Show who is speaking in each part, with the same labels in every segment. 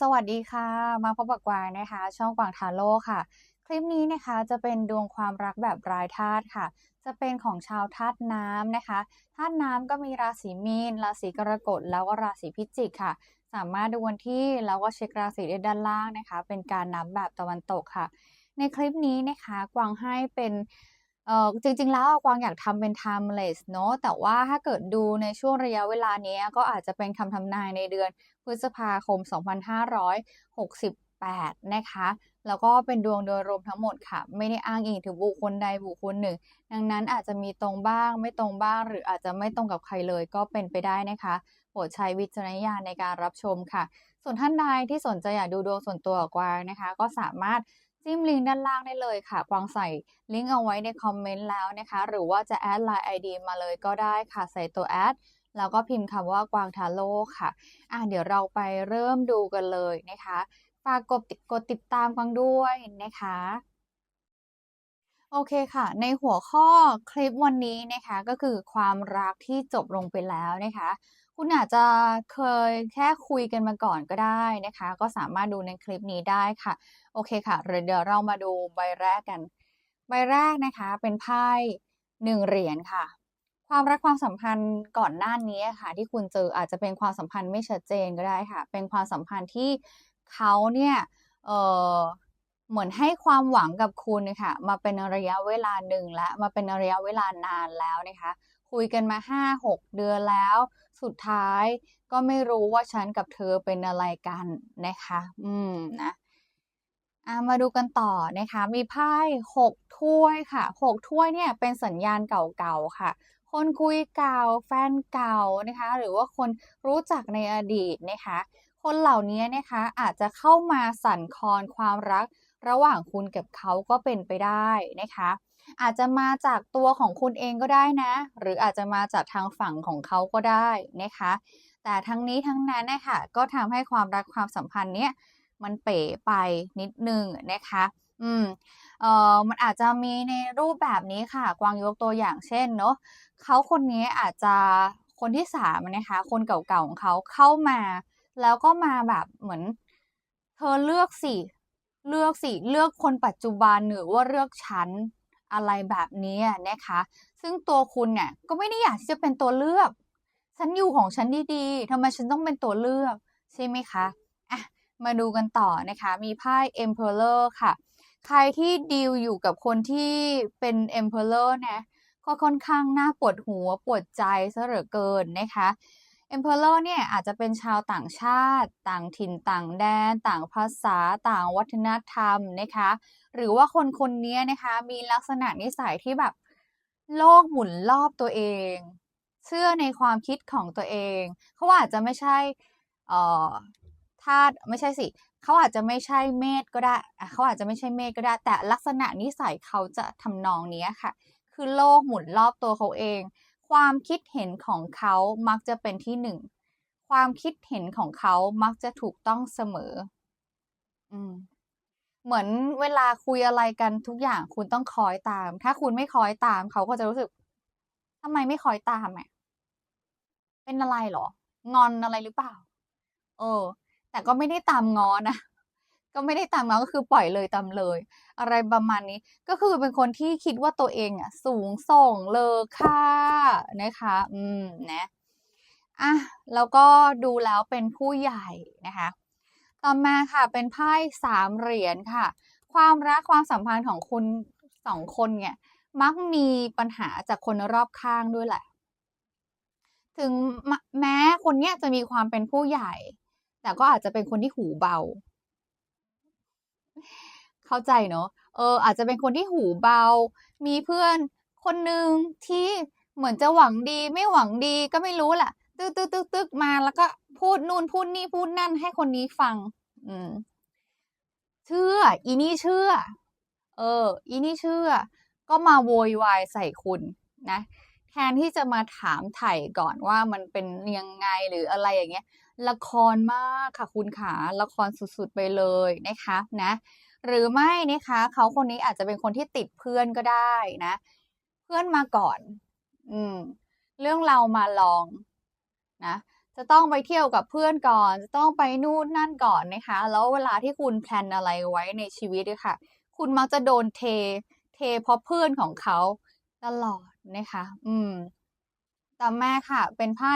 Speaker 1: สวัสดีค่ะ มาพบกับกวางนะคะ ช่องกวางทาโร่ค่ะ คลิปนี้นะคะจะเป็นดวงความรักแบบรายธาตุค่ะ จะเป็นของชาวธาตุน้ำนะคะธาตุน้ำก็มีราศีมีน ราศีกรกฎแล้วก็ราศีพิจิกค่ะ สามารถดูวันที่แล้วก็เช็คราศีได้ด้านล่างนะคะ เป็นการนับแบบตะวันตกค่ะ ในคลิปนี้นะคะกวางให้เป็น เออจริงๆ แล้วกวางอยากทำเป็น timeless เนาะแต่ว่าถ้าเกิดดูในช่วงระยะเวลาเนี้ยก็อาจจะเป็นคำทำนายในเดือนพฤษภาคม 2568 นะคะ แล้วก็เป็นดวงโดยรวมทั้งหมดค่ะ ไม่ได้อ้างอิงถึงบุคคลใดบุคคลหนึ่ง ดังนั้นอาจจะมีตรงบ้างไม่ตรงบ้าง หรืออาจจะไม่ตรงกับใครเลยก็เป็นไปได้นะคะโปรดใช้วิจารณญาณในการรับชมค่ะ ส่วนท่านใดที่สนใจอยากดูดวงส่วนตัวกวางนะคะ ก็สามารถ จิ้มลิงก์ด้านล่างได้เลยค่ะ กวางใส่ลิงก์เอาไว้ในคอมเมนต์แล้วนะคะ หรือว่าจะแอดไลน์ ID มาเลยก็ได้ค่ะ ใส่ตัวแอดแล้วก็พิมพ์คำว่ากวางทาโร่ค่ะ อะเดี๋ยวเราไปเริ่มดูกันเลยนะคะ ฝากกดติดกดติดตามกวางด้วยนะคะ โอเคค่ะ ในหัวข้อคลิปวันนี้นะคะ ก็คือความรักที่จบลงไปแล้วนะคะ คุณอาจจะเคยแค่คุยกันมาก่อนก็ได้นะคะ ก็สามารถดูในคลิปนี้ได้ค่ะ โอเคค่ะเดี๋ยวเรามาดูใบแรกกัน ใบแรกนะคะเป็นไพ่หนึ่งเหรียญค่ะ ความรักความสัมพันธ์ก่อนหน้านี้ค่ะ ที่คุณเจออาจจะเป็นความสัมพันธ์ไม่ชัดเจนก็ได้ค่ะ เป็นความสัมพันธ์ที่เขาเนี่ยเออเหมือนให้ความหวังกับคุณค่ะมาเป็นระยะเวลาหนึ่งแล้วมาเป็นระยะเวลานานแล้วนะคะ คุยกันมาห้าหกเดือนแล้ว สุดท้ายก็ไม่รู้ว่าฉันกับเธอเป็นอะไรกันนะคะ อืมนะามาดูกันต่อนะคะ มีไพ่หกถ้วยค่ะหกถ้วยเนี่ยเป็นสัญญาณเก่าๆค่ะ คนคุยเก่าแฟนเก่านะคะ หรือว่าคนรู้จักในอดีตนะคะ คนเหล่านี้นะคะอาจจะเข้ามาสั่นคลอนความรัก ระหว่างคุณกับเขาก็เป็นไปได้นะคะ อาจจะมาจากตัวของคุณเองก็ได้นะ หรืออาจจะมาจากทางฝั่งของเขาก็ได้นะคะ แต่ทั้งนี้ทั้งนั้นนะคะก็ทำให้ความรักความสัมพันธ์เนี้ยมันเป๋ไปนิดนึงนะคะอืมเอ่อมันอาจจะมีในรูปแบบนี้ค่ะ กวางยกตัวอย่างเช่นเนาะเขาคนนี้อาจจะคนที่สามนะคะ คนเก่าๆของเขาเข้ามา แล้วก็มาแบบเหมือน เธอเลือกสิ เลือกสิ เลือกคนปัจจุบันหรือว่าเลือกฉัน อะไรแบบนี้นะคะ ซึ่งตัวคุณเนี่ยก็ไม่ได้อยากที่จะเป็นตัวเลือก ฉันอยู่ของฉันดีๆทำไมฉันต้องเป็นตัวเลือก ใช่ไหมคะอะมาดูกันต่อนะคะ มีไพ่ Emperor ค่ะ ใครที่ดีลอยู่กับคนที่เป็น Emperor นะก็ค่อนข้างน่าปวดหัวปวดใจซะเหลือเกินนะคะ Emperor เนี่ยอาจจะเป็นชาวต่างชาติ ต่างถิ่นต่างแดน ต่างภาษา ต่างวัฒนธรรมนะคะ หรือว่าคนคนนี้นะคะ มีลักษณะนิสัยที่แบบโลกหมุนรอบตัวเอง เชื่อในความคิดของตัวเอง เขาอาจจะไม่ใช่เอ่อธาตุไม่ใช่สิเขาอาจจะไม่ใช่เมษก็ได้เขาอาจจะไม่ใช่เมษก็ได้ แต่ลักษณะนิสัยเขาจะทำนองนี้ค่ะ คือโลกหมุนรอบตัวเขาเอง ความคิดเห็นของเขามักจะเป็นที่หนึ่ง ความคิดเห็นของเขามักจะถูกต้องเสมอ อืม เหมือนเวลาคุยอะไรกันทุกอย่างคุณต้องคอยตาม ถ้าคุณไม่คอยตาม เขาก็จะรู้สึกทำไมไม่คอยตามอะ เป็นอะไรเหรอ งอนอะไรหรือเปล่า เออ แต่ก็ไม่ได้ตามงอนะ ก็ไม่ได้ตามง้อก็คือปล่อยเลยตามเลย อะไรประมาณนี้ก็คือเป็นคนที่คิดว่าตัวเองอะ สูงส่งเลอค่านะคะ อืมนะอะแล้วก็ดูแล้วเป็นผู้ใหญ่นะคะ ต่อมาค่ะเป็นไพ่สามเหรียญค่ะ ความรักความสัมพันธ์ของคุณสองคนเนี่ย มักมีปัญหาจากคนรอบข้างด้วยแหละ ถึงแม้คนเนี้ยจะมีความเป็นผู้ใหญ่ แต่ก็อาจจะเป็นคนที่หูเบา เข้าใจเนาะเออ อาจจะเป็นคนที่หูเบา มีเพื่อนคนหนึ่งที่เหมือนจะหวังดี ไม่หวังดีก็ไม่รู้แหละตึกตึกตึกตึกมาแล้วก็พูดนู่นพูดนี่พูดนั่นให้คนนี้ฟัง อืม เชื่อ อีนี่เชื่อ เออ อีนี่เชื่อ ก็มาโวยวายใส่คุณนะแทนที่จะมาถามไถ่ก่อนว่ามันเป็นยังไงหรืออะไรอย่างเงี้ย ละครมากค่ะคุณขาละครสุดๆไปเลยนะคะ นะ หรือไม่นะคะเขาคนนี้อาจจะเป็นคนที่ติดเพื่อนก็ได้นะ เพื่อนมาก่อน อืม เรื่องเรามาลองนะจะต้องไปเที่ยวกับเพื่อนก่อน จะต้องไปนู่นนั่นก่อนนะคะ แล้วเวลาที่คุณแพลนอะไรไว้ในชีวิตค่ะ คุณมักจะโดนเท เทเพราะเพื่อนของเขาตลอดนะคะ อืมต่อมาค่ะ เป็นไพ่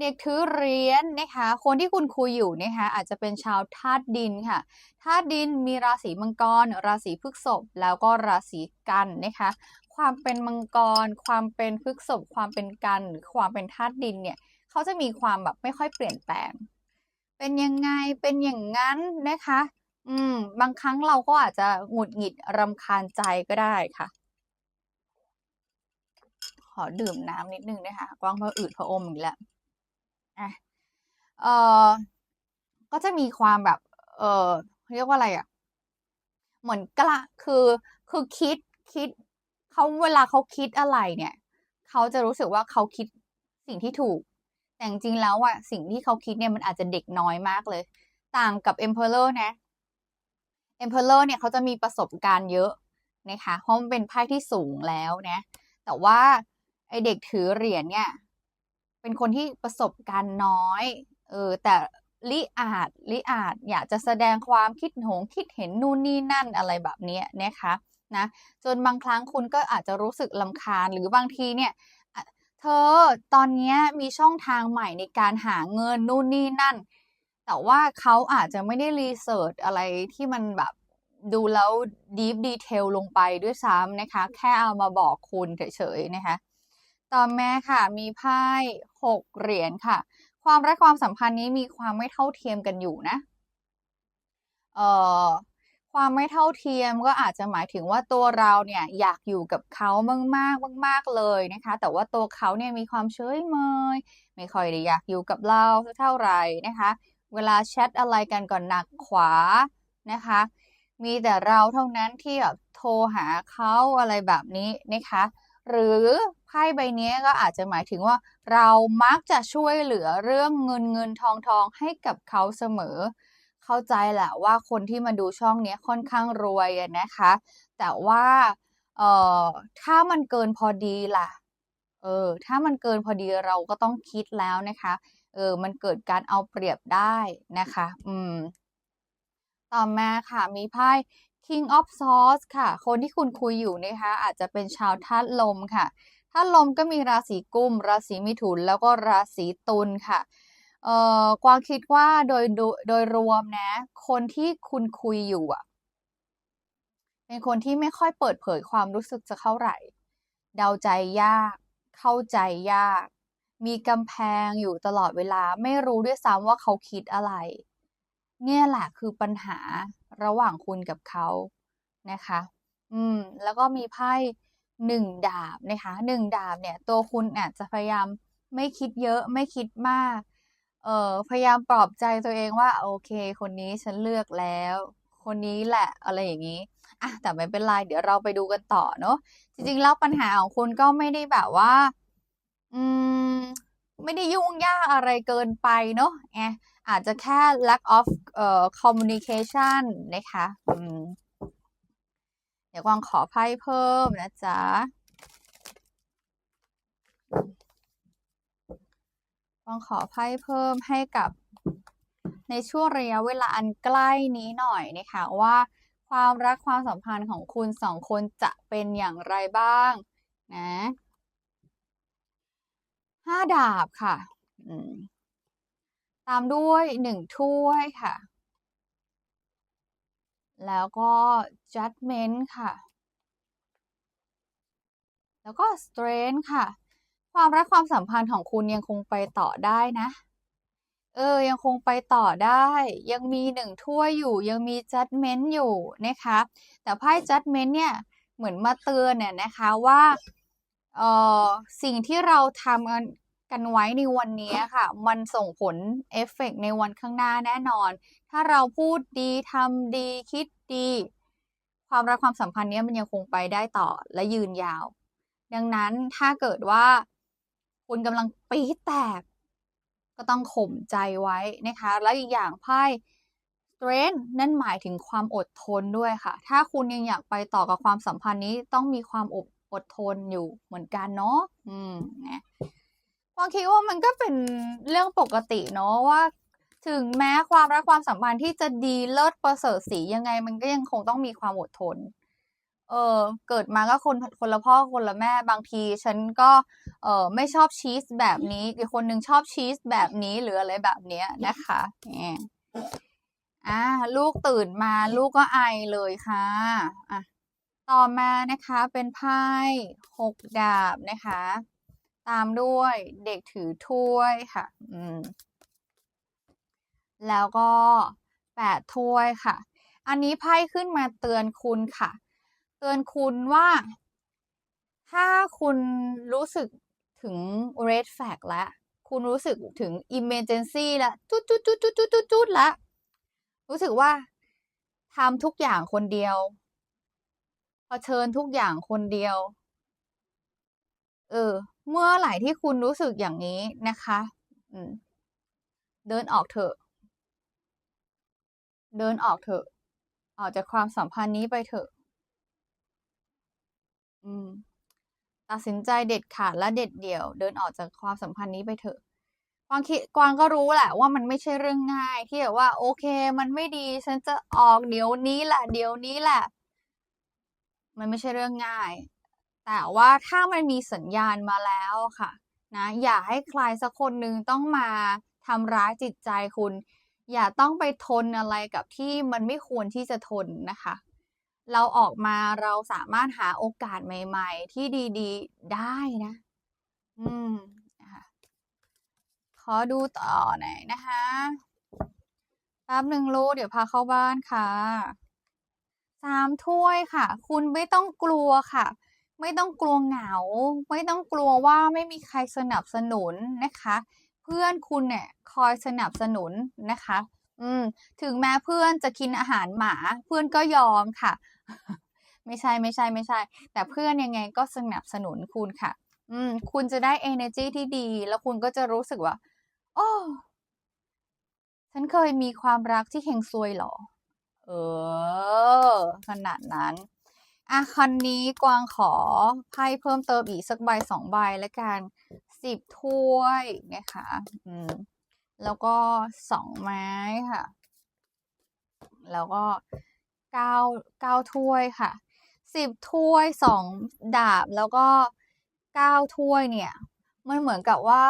Speaker 1: เด็กถือเหรียญนะคะ คนที่คุณคุยอยู่นะคะอาจจะเป็นชาวธาตุดินค่ะธาตุดินมีราศีมังกร ราศีพฤษภแล้วก็ราศีกันนะคะ ความเป็นมังกร ความเป็นพฤษภความเป็นกัน หรือความเป็นธาตุดินเนี่ยเขาจะมีความแบบไม่ค่อยเปลี่ยนแปลง เป็นยังไงเป็นอย่างนั้นนะคะ อืม บางครั้งเราก็อาจจะหงุดหงิดรำคาญใจก็ได้ค่ะขอดื่มน้ำนิดนึงนะคะกว้างพออืดพออมอีกแล้ว อะเออก็จะมีความแบบ เออเรียกว่าอะไรอะ เหมือนกระคือคือคิดคิดเขาเวลาเขาคิดอะไรเนี่ยเขาจะรู้สึกว่าเขาคิดสิ่งที่ถูก แต่จริงแล้วอะสิ่งที่เขาคิดเนี่ยมันอาจจะเด็กน้อยมากเลย ต่างกับ Emperor นะ Emperor เนี่ยเขาจะมีประสบการณ์เยอะนะคะเพราะมันเป็นไพ่ที่สูงแล้วนะ แต่ว่าไอเด็กถือเหรียญเนี่ย เป็นคนที่ประสบการณ์น้อย เออ แต่ลิอาจลิอาจอยากจะแสดงความคิดหงคิดเห็นนู่นนี่นั่นอะไรแบบนี้นะคะนะจนบางครั้งคุณก็อาจจะรู้สึกลำคาญหรือบางทีเนี่ยเธอตอนนี้มีช่องทางใหม่ในการหาเงินนู่นนี่นั่น แต่ว่าเขาอาจจะไม่ได้รีเสิร์ชอะไรที่มันแบบดูแล้วดีฟดีเทลลงไปด้วยซ้ำนะคะ แค่เอามาบอกคุณเฉยๆนะคะ ต่อมาค่ะมีไพ่ หกเหรียญค่ะ ความรักความสัมพันธ์นี้มีความไม่เท่าเทียมกันอยู่นะ เอ่อความไม่เท่าเทียมก็อาจจะหมายถึงว่าตัวเราเนี่ยอยากอยู่กับเขามากๆมากๆเลยนะคะ แต่ว่าตัวเขาเนี่ยมีความเฉยเมยไม่ค่อยได้อยากอยู่กับเราเท่าไหร่นะคะ เวลาแชทอะไรกันก่อนหนักขวานะคะ มีแต่เราเท่านั้นที่แบบโทรหาเขาอะไรแบบนี้นะคะ หรือ ไพ่ใบนี้ก็อาจจะหมายถึงว่า เรามักจะช่วยเหลือเรื่องเงินเงินทองทองให้กับเขาเสมอ เข้าใจแหละว่าคนที่มาดูช่องนี้ค่อนข้างรวยนะคะ แต่ว่าเอ่อถ้ามันเกินพอดีล่ะเออถ้ามันเกินพอดีเราก็ต้องคิดแล้วนะคะเออมันเกิดการเอาเปรียบได้นะคะ อืม ต่อมาค่ะมีไพ่ King of Swords ค่ะ คนที่คุณคุยอยู่นะคะ อาจจะเป็นชาวธาตุลมค่ะ ธาลมก็มีราศีกุม ราศีมิถุน แล้วก็ราศีตุลค่ะเอ่อกวางคิดว่าโดยโดยโดยรวมนะ คนที่คุณคุยอยู่อะ เป็นคนที่ไม่ค่อยเปิดเผยความรู้สึกจะเท่าไหร่ เดาใจยาก เข้าใจยาก มีกำแพงอยู่ตลอดเวลา ไม่รู้ด้วยซ้ำว่าเขาคิดอะไร เนี่ยแหละคือปัญหาระหว่างคุณกับเขานะคะ อืม แล้วก็มีไพ่ หนึ่งดาบนะคะหนึ่งดาบเนี่ยตัวคุณอาจจะพยายามไม่คิดเยอะไม่คิดมาก เออพยายามปลอบใจตัวเองว่า โอเค คนนี้ฉันเลือกแล้ว คนนี้แหละอะไรอย่างนี้อะแต่ไม่เป็นไรเดี๋ยวเราไปดูกันต่อเนาะจริงๆแล้วปัญหาของคุณก็ไม่ได้แบบว่า อืม ไม่ได้ยุ่งยากอะไรเกินไปเนาะแออาจจะแค่ lack of เอ่อ communication นะคะ อืม ดี๋ยวกวางขอไพ่เพิ่มนะจ๊ะ กวางขอไพ่เพิ่มให้กับในช่วงระยะเวลาอันใกล้นี้หน่อยนะคะว่าความรักความสัมพันธ์ของคุณสองคนจะเป็นอย่างไรบ้างนะห้าดาบค่ะ ตามด้วยหนึ่งถ้วยค่ะ แล้วก็ judgment ค่ะ แล้วก็ strength ค่ะ ความรักความสัมพันธ์ของคุณยังคงไปต่อได้นะ เออ ยังคงไปต่อได้ ยังมีหนึ่งถ้วยอยู่ ยังมี judgment อยู่นะคะ แต่ไพ่ judgment เนี่ยเหมือนมาเตือนเนี่ยนะคะว่า เออสิ่งที่เราทำ กันไว้ในวันนี้ค่ะ มันส่งผลเอฟเฟกในวันข้างหน้าแน่นอน ถ้าเราพูดดีทำดีคิดดี ความรักความสัมพันธ์นี้มันยังคงไปได้ต่อและยืนยาว ดังนั้นถ้าเกิดว่า คุณกำลังปีแตก ก็ต้องข่มใจไว้นะคะ แล้วอีกอย่างไพ่ strength นั่นหมายถึงความอดทนด้วยค่ะ ถ้าคุณยังอยากไปต่อกับความสัมพันธ์นี้ต้องมีความอดอดทนอยู่เหมือนกันเนาะ อืมนะ กวาคิดว่ามันก็เป็นเรื่องปกติเนาะว่า ถึงแม้ความรักความสัมพันธ์ที่จะดีเลิศประเสริฐสียังไง มันก็ยังคงต้องมีความอดทน เออเกิดมาก็คนคนละพ่อคนละแม่บางที ฉันก็ เออไม่ชอบชีสแบบนี้อีกคนหนึ่งชอบชีสแบบนี้หรืออะไรแบบเนี้ยนะคะเนี่ยอ่าลูกตื่นมาลูกก็ไอเลยค่ะอะต่อมานะคะเป็นไพ่หกดาบนะคะ ตามด้วยเด็กถือถ้วยค่ะอืมแล้วก็แปดถ้วยค่ะ อันนี้ไพ่ขึ้นมาเตือนคุณค่ะ เตือนคุณว่า ถ้าคุณรู้สึกถึง red flag แล้วคุณรู้สึกถึง emergency แล้วจุดจุดจุดจุดจุดจุดจุดแล้วรู้สึกว่าทำทุกอย่างคนเดียวเผชิญทุกอย่างคนเดียว เออ เมื่อไหร่ที่คุณรู้สึกอย่างนี้นะคะเดินออกเถอะ เดินออกเถอะ ออกจากความสัมพันธ์นี้ไปเถอะตัดสินใจเด็ดขาดและเด็ดเดี่ยว เดินออกจากความสัมพันธ์นี้ไปเถอะกวางคิดกวางก็รู้แหละว่ามันไม่ใช่เรื่องง่าย ที่แบบว่า โอเค มันไม่ดี ฉันจะออกเดี๋ยวนี้แหละ เดี๋ยวนี้แหละ มันไม่ใช่เรื่องง่าย แต่ว่าถ้ามันมีสัญญาณมาแล้วค่ะนะอย่าให้ใครสักคนหนึ่งต้องมาทำร้ายจิตใจคุณ อย่าต้องไปทนอะไรกับที่มันไม่ควรที่จะทนนะคะ เราออกมาเราสามารถหาโอกาสใหม่ ๆ ที่ดี ๆ ได้นะ อืมนะคะขอดูต่อหน่อยนะคะแป๊บหนึ่งรู้เดี๋ยวพาเข้าบ้านค่ะสามถ้วยค่ะ คุณไม่ต้องกลัวค่ะ ไม่ต้องกลัวเหงา ไม่ต้องกลัวว่าไม่มีใครสนับสนุนนะคะ เพื่อนคุณเนี่ยคอยสนับสนุนนะคะ อืม ถึงแม้เพื่อนจะกินอาหารหมา เพื่อนก็ยอมค่ะ ไม่ใช่ไม่ใช่ไม่ใช่ แต่เพื่อนยังไงก็สนับสนุนคุณค่ะ อืม คุณจะได้ energy ที่ดี แล้วคุณก็จะรู้สึกว่า โอ้ฉันเคยมีความรักที่เฮงซวยเหรอ เออ ขนาดนั้น อะคันนี้กวางขอไพ่เพิ่มเติมอีกสักใบสองใบแล้วกันสิบถ้วยนะคะอืมแล้วก็สองไม้ค่ะ แล้วก็เก้าเก้าถ้วยค่ะสิบถ้วยสองดาบแล้วก็เก้าถ้วยเนี่ย มันเหมือนกับว่า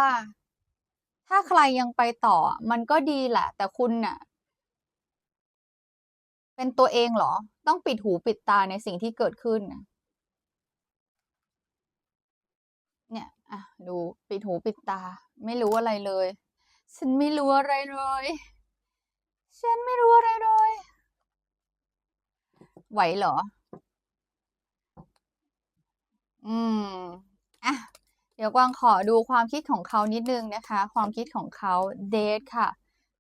Speaker 1: ถ้าใครยังไปต่อ มันก็ดีแหละ แต่คุณน่ะ เป็นตัวเองเหรอ ต้องปิดหูปิดตาในสิ่งที่เกิดขึ้น เนี่ยอะดูปิดหูปิดตา ไม่รู้อะไรเลย ฉันไม่รู้อะไรเลย ฉันไม่รู้อะไรเลย ไหวเหรอ อืมอะเดี๋ยวกวางขอดูความคิดของเขานิดนึงนะคะ ความคิดของเขาเดทค่ะ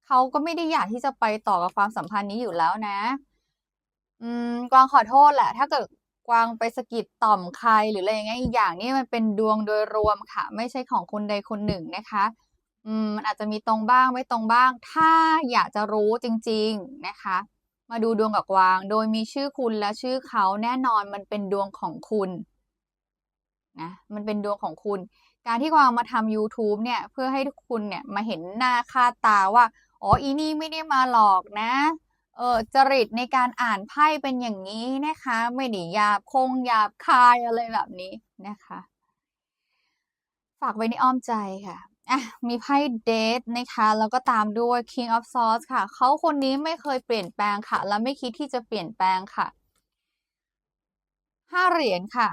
Speaker 1: เขาก็ไม่ได้อยากที่จะไปต่อกับความสัมพันธ์นี้อยู่แล้วนะ อืม กวางขอโทษแหละ ถ้าเกิดกวางไปสะกิดต่อมใครหรืออะไรอย่างเงี้ยอีกอย่างนี่มันเป็นดวงโดยรวมค่ะ ไม่ใช่ของคนใดคนหนึ่งนะคะ อืมมันอาจจะมีตรงบ้างไม่ตรงบ้าง ถ้าอยากจะรู้จริง ๆนะคะ มาดูดวงกับกวาง โดยมีชื่อคุณและชื่อเขาแน่นอนมันเป็นดวงของคุณนะมันเป็นดวงของคุณ การที่กวางมาทำ YouTube เนี่ย เพื่อให้ทุกคุณเนี่ยมาเห็นหน้าค่าตาว่า อ๋ออีนี่ไม่ได้มาหลอกนะเออจริตในการอ่านไพ่เป็นอย่างนี้นะคะ ไม่ได้หยาบคงหยาบคายอะไรแบบนี้นะคะ ฝากไว้ในอ้อมใจค่ะอะมีไพ่เดทนะคะ แล้วก็ตามด้วย King of Swords ค่ะ เขาคนนี้ไม่เคยเปลี่ยนแปลงค่ะ และไม่คิดที่จะเปลี่ยนแปลงค่ะห้าเหรียญค่ะ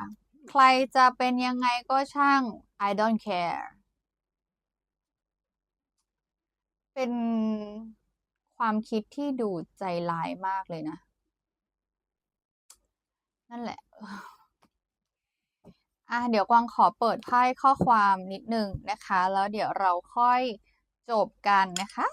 Speaker 1: ใครจะเป็นยังไงก็ช่าง I don't care เป็นความคิดที่ดูใจร้ายมากเลยนะ นั่นแหละอะเดี๋ยวกวางขอเปิดไพ่ข้อความนิดนึงนะคะ แล้วเดี๋ยวเราค่อยจบกันนะคะ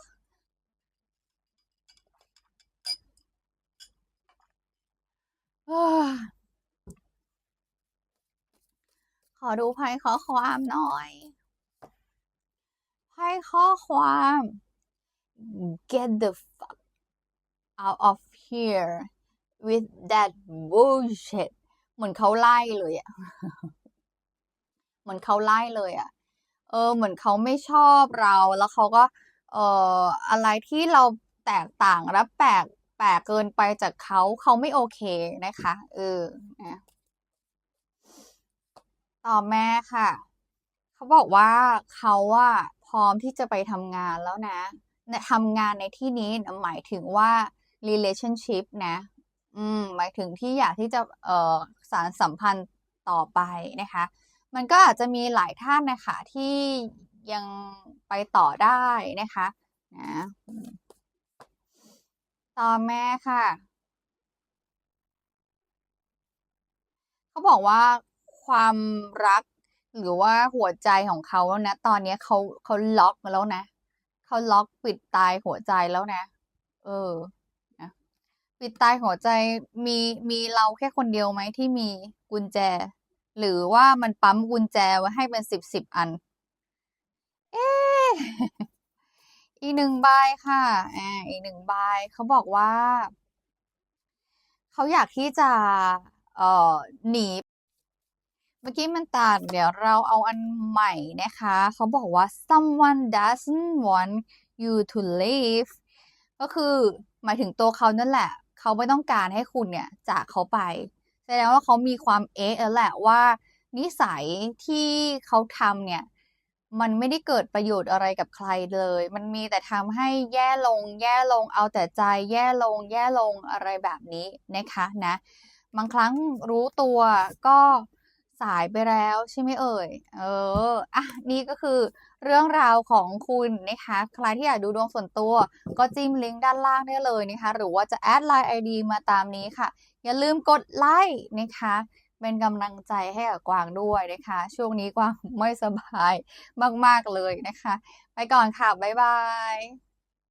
Speaker 1: ขอดูไพ่ข้อความหน่อยไพ่ข้อความ get the fuck out of here with that bullshit เหมือนเขาไล่เลยอะเหมือนเขาไล่เลยอะเออ เหมือนเขาไม่ชอบเราแล้วเขาก็ เอ่ออะไรที่เราแตกต่างและแปลกแปลกเกินไปจากเขาเขาไม่โอเคนะคะ เออนะต่อมาค่ะ เขาบอกว่าเขาอะพร้อมที่จะไปทำงานแล้วนะ ทำงานในที่นี้หมายถึงว่า relationship นะ อืม หมายถึงที่อยากที่จะเอ่อสานสัมพันธ์ต่อไปนะคะ มันก็อาจจะมีหลายท่านนะคะที่ยังไปต่อได้นะคะนะอืมต่อมาค่ะ เขาบอกว่าความรักหรือว่าหัวใจของเขาณตอนนี้เขาเขาล็อกแล้วนะ เขาล็อกปิดตายหัวใจแล้วนะ เออนะปิดตายหัวใจมีมีเราแค่คนเดียวไหมที่มีกุญแจ หรือว่ามันปั๊มกุญแจไว้ให้เป็น10ๆอัน เอ๊อีก1ใบค่ะอาอีก1ใบเขาบอกว่า เขาอยากที่จะ เอ่อ หนี เมื่อกี้มันตัดเดี๋ยวเราเอาอันใหม่นะคะ เขาบอกว่า someone doesn't want you to leave ก็คือหมายถึงตัวเขานั่นแหละ เขาไม่ต้องการให้คุณเนี่ยจากเขาไป แสดงว่าเขามีความเอ๊ะแล้วแหละว่า นิสัยที่เขาทำเนี่ย มันไม่ได้เกิดประโยชน์อะไรกับใครเลย มันมีแต่ทำให้แย่ลง แย่ลง เอาแต่ใจแย่ลง แย่ลงอะไรแบบนี้นะคะนะ บางครั้งรู้ตัวก็ สายไปแล้วใช่ไหมเอ่ย?เออ อะ นี่ก็คือเรื่องราวของคุณนะคะ ใครที่อยากดูดวงส่วนตัว ก็จิ้มลิงก์ด้านล่างได้เลยนะคะ หรือว่าจะแอด LINE ID มาตามนี้ค่ะ อย่าลืมกดไลค์นะคะ เป็นกำลังใจให้กับกวางด้วยนะคะ ช่วงนี้กวางไม่สบายมาก ๆ เลยนะคะ ไปก่อนค่ะ บ๊ายบาย